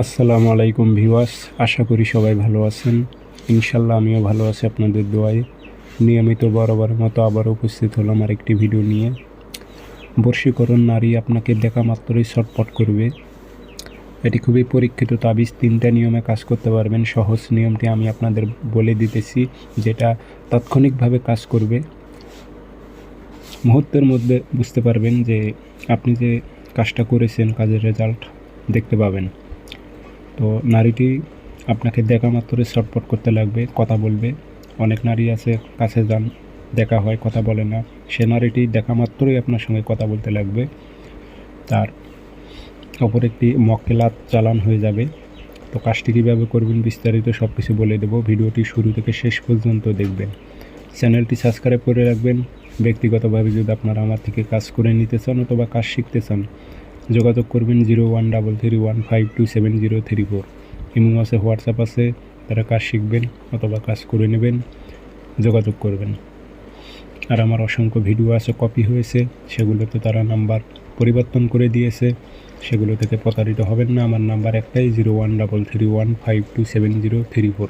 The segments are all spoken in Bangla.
আসসালামু আলাইকুম ভিওয়াস আশা করি সবাই ভালো আছেন। ইনশাল্লাহ আমিও ভালো আছি আপনাদের দোয়ায়। নিয়মিত বরাবর মতো আবার উপস্থিত হলাম আর একটি ভিডিও নিয়ে। বর্ষীকরণ নারী আপনাকে দেখা মাত্রই ছটপট করবে। এটি খুবই পরীক্ষিত তাবিজ, তিনটা নিয়মে কাজ করতে পারবেন। সহজ নিয়মটি আমি আপনাদের বলে দিতেছি, যেটা তাৎক্ষণিকভাবে কাজ করবে। মুহূর্তের মধ্যে বুঝতে পারবেন যে আপনি যে কাজটা করেছেন, কাজের রেজাল্ট দেখতে পাবেন। তো নারীটি আপনাকে দেখা মাত্রই ছটপট করতে লাগবে, কথা বলবে। অনেক নারী আছে, কাছে যান, দেখা হয়, কথা বলে না। সে নারীটি দেখা মাত্রই আপনার সঙ্গে কথা বলতে লাগবে। তার অপর একটি মক্কেলাত চালান হয়ে যাবে। তো কাজটি কীভাবে করবেন বিস্তারিত সব কিছু বলে দেবো। ভিডিওটি শুরু থেকে শেষ পর্যন্ত দেখবেন। চ্যানেলটি সাবস্ক্রাইব করে রাখবেন। ব্যক্তিগতভাবে যদি আপনারা আমার থেকে কাজ করে নিতে চান অথবা কাজ শিখতে চান যোগাযোগ করবেন zero one double three one five two seven zero three four. Imo আছে, হোয়াটসঅ্যাপ আছে, তারা কাজ শিখবেন অথবা কাজ করে নেবেন, যোগাযোগ করবেন। আর আমার অসংখ্য ভিডিও আছে, কপি হয়েছে, সেগুলোতে তারা নাম্বার পরিবর্তন করে দিয়েছে, সেগুলো থেকে প্রতারিত হবেন না। আমার নাম্বার একটাই, zero one double three one five two seven zero three four.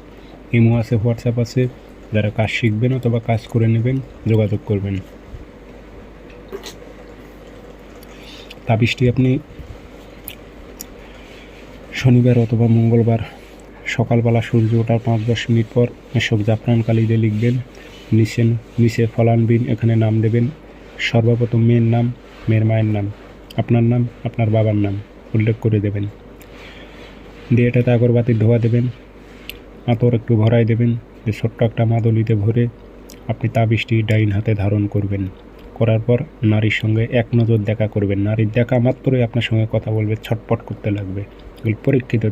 Imo আছে, হোয়াটসঅ্যাপ আছে, যারা কাজ শিখবেন অথবা কাজ করে নেবেন, যোগাযোগ করবেন। তাবিজটি আপনি শনিবার অথবা মঙ্গলবার সকালবেলা সূর্য ওঠার পাঁচ দশ মিনিট পর এসব জাফরান কালিতে লিখবেন নিচে নিচে ফলান বিন এখানে নাম দেবেন, সর্বপ্রথম মেয়ের নাম, মেয়ের মায়ের নাম, আপনার নাম, আপনার বাবার নাম উল্লেখ করে দেবেন। দিয়ে এটাতে আগরবাতির ধোয়া দেবেন, আতর একটু ভরাই দেবেন যে ছোট্ট একটা মাদলিতে ভরে আপনি তাবিজটি ডাইন হাতে ধারণ করবেন। করার পর নারীর সঙ্গে এক নজর দেখা করবেন। নারীর দেখা মাত্রই আপনার সঙ্গে কথা বলবে, ছটপট করতে লাগবে। এগুলো পরীক্ষিত